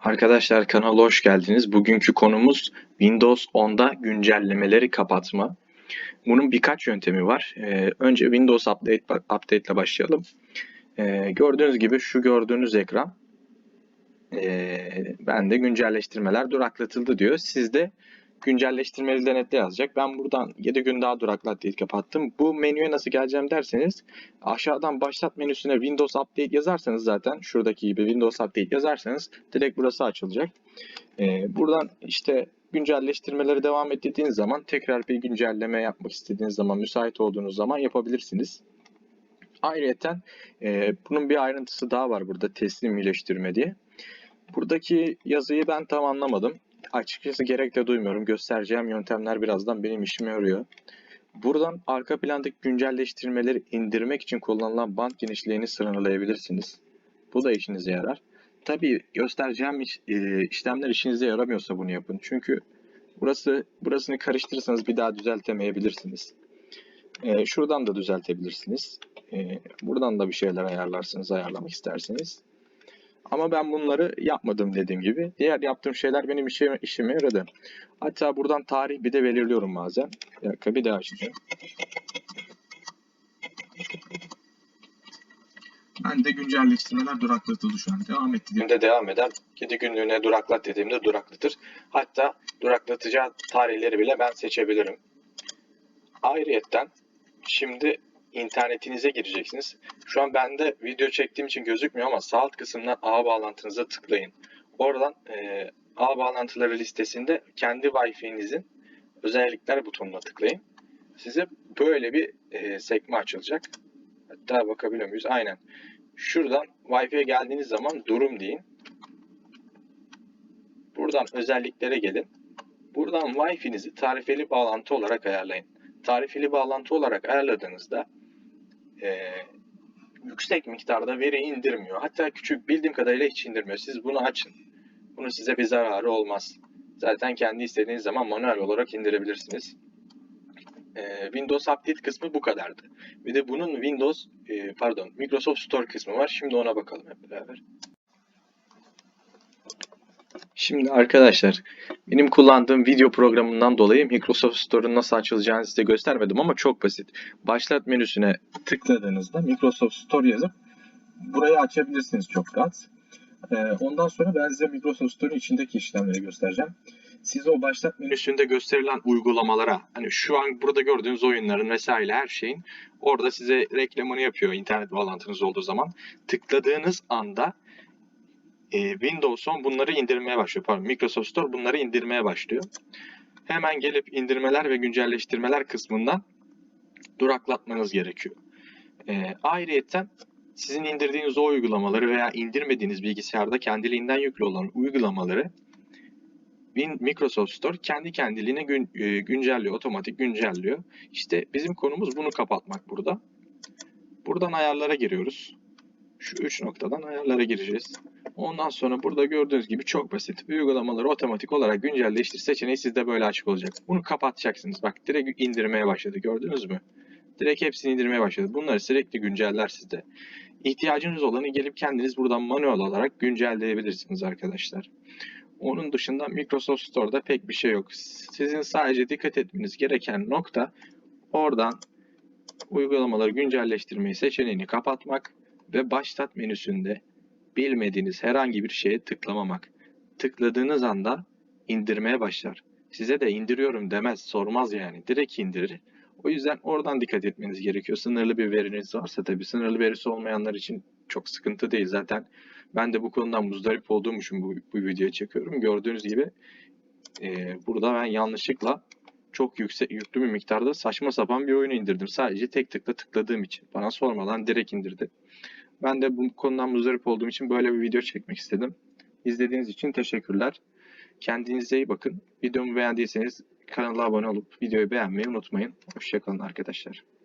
Arkadaşlar kanala hoş geldiniz. Bugünkü konumuz Windows 10'da güncellemeleri kapatma. Bunun birkaç yöntemi var. Ee, önce Windows Update, Update ile başlayalım. Ee, gördüğünüz gibi şu gördüğünüz ekran ee, bende güncelleştirmeler duraklatıldı diyor. Sizde güncelleştirmeli denetle yazacak. Ben buradan 7 gün daha duraklat diye kapattım. Bu menüye nasıl geleceğim derseniz aşağıdan başlat menüsüne Windows Update yazarsanız zaten şuradaki gibi Windows Update yazarsanız direkt burası açılacak. Ee, buradan işte güncelleştirmeleri devam et dediğiniz zaman tekrar bir güncelleme yapmak istediğiniz zaman müsait olduğunuz zaman yapabilirsiniz. Ayrıca e, bunun bir ayrıntısı daha var burada teslim iyileştirme diye. Buradaki yazıyı ben tam anlamadım. Açıkçası gerek de duymuyorum. Göstereceğim yöntemler birazdan benim işime yarıyor. Buradan arka plandaki güncelleştirmeleri indirmek için kullanılan band genişliğini sınırlayabilirsiniz. Bu da işinize yarar. Tabii göstereceğim iş, e, işlemler işinize yaramıyorsa bunu yapın. Çünkü burası burasını karıştırırsanız bir daha düzeltemeyebilirsiniz. E, şuradan da düzeltebilirsiniz. E, buradan da bir şeyler ayarlarsınız ayarlamak isterseniz. Ama ben bunları yapmadım dediğim gibi. Diğer yaptığım şeyler benim işime, işime yaradı. Hatta buradan tarih bir de belirliyorum bazen. Bir dakika bir daha açacağım. Ben de güncelleştirmeler duraklatıldı şu an. Devam et dediğimde devam eder. 7 günlüğüne duraklat dediğimde duraklatır. Hatta duraklatacağı tarihleri bile ben seçebilirim. Ayrıyetten şimdi internetinize gireceksiniz. Şu an bende video çektiğim için gözükmüyor ama sağ alt kısımdan ağ bağlantınıza tıklayın. Oradan e, ağ bağlantıları listesinde kendi Wi-Fi'nizin özellikler butonuna tıklayın. Size böyle bir e, sekme açılacak. Hatta bakabiliyor muyuz? Aynen. Şuradan Wi-Fi'ye geldiğiniz zaman durum deyin. Buradan özelliklere gelin. Buradan Wi-Fi'nizi tarifeli bağlantı olarak ayarlayın. Tarifeli bağlantı olarak ayarladığınızda e, yüksek miktarda veri indirmiyor. Hatta küçük bildiğim kadarıyla hiç indirmiyor. Siz bunu açın. Bunun size bir zararı olmaz. Zaten kendi istediğiniz zaman manuel olarak indirebilirsiniz. E, Windows Update kısmı bu kadardı. Bir de bunun Windows, e, pardon Microsoft Store kısmı var. Şimdi ona bakalım hep beraber. Şimdi arkadaşlar benim kullandığım video programından dolayı Microsoft Store'un nasıl açılacağını size göstermedim ama çok basit. Başlat menüsüne tıkladığınızda Microsoft Store yazıp burayı açabilirsiniz çok rahat. Ee, ondan sonra ben size Microsoft Store'un içindeki işlemleri göstereceğim. Siz o başlat menüsünde gösterilen uygulamalara, hani şu an burada gördüğünüz oyunların vesaire her şeyin orada size reklamını yapıyor internet bağlantınız olduğu zaman. Tıkladığınız anda e, Windows 10 bunları indirmeye başlıyor. Pardon, Microsoft Store bunları indirmeye başlıyor. Hemen gelip indirmeler ve güncelleştirmeler kısmından duraklatmanız gerekiyor. E, ayrıyeten sizin indirdiğiniz o uygulamaları veya indirmediğiniz bilgisayarda kendiliğinden yüklü olan uygulamaları Microsoft Store kendi kendiliğine gün, e, güncelliyor, otomatik güncelliyor. İşte bizim konumuz bunu kapatmak burada. Buradan ayarlara giriyoruz. Şu üç noktadan ayarlara gireceğiz. Ondan sonra burada gördüğünüz gibi çok basit. Uygulamaları otomatik olarak güncelleştir seçeneği sizde böyle açık olacak. Bunu kapatacaksınız. Bak direkt indirmeye başladı. Gördünüz mü? Direkt hepsini indirmeye başladı. Bunları sürekli günceller sizde. İhtiyacınız olanı gelip kendiniz buradan manuel olarak güncelleyebilirsiniz arkadaşlar. Onun dışında Microsoft Store'da pek bir şey yok. Sizin sadece dikkat etmeniz gereken nokta oradan uygulamaları güncelleştirmeyi seçeneğini kapatmak ve başlat menüsünde bilmediğiniz herhangi bir şeye tıklamamak. Tıkladığınız anda indirmeye başlar. Size de indiriyorum demez, sormaz yani. Direkt indirir. O yüzden oradan dikkat etmeniz gerekiyor. Sınırlı bir veriniz varsa tabii sınırlı verisi olmayanlar için çok sıkıntı değil. Zaten ben de bu konudan muzdarip olduğum için bu, bu videoyu çekiyorum. Gördüğünüz gibi e, burada ben yanlışlıkla çok yüksek yüklü bir miktarda saçma sapan bir oyunu indirdim. Sadece tek tıkla tıkladığım için. Bana sormadan direkt indirdi. Ben de bu konudan muzdarip olduğum için böyle bir video çekmek istedim. İzlediğiniz için teşekkürler. Kendinize iyi bakın. Videomu beğendiyseniz kanala abone olup videoyu beğenmeyi unutmayın. Hoşçakalın arkadaşlar.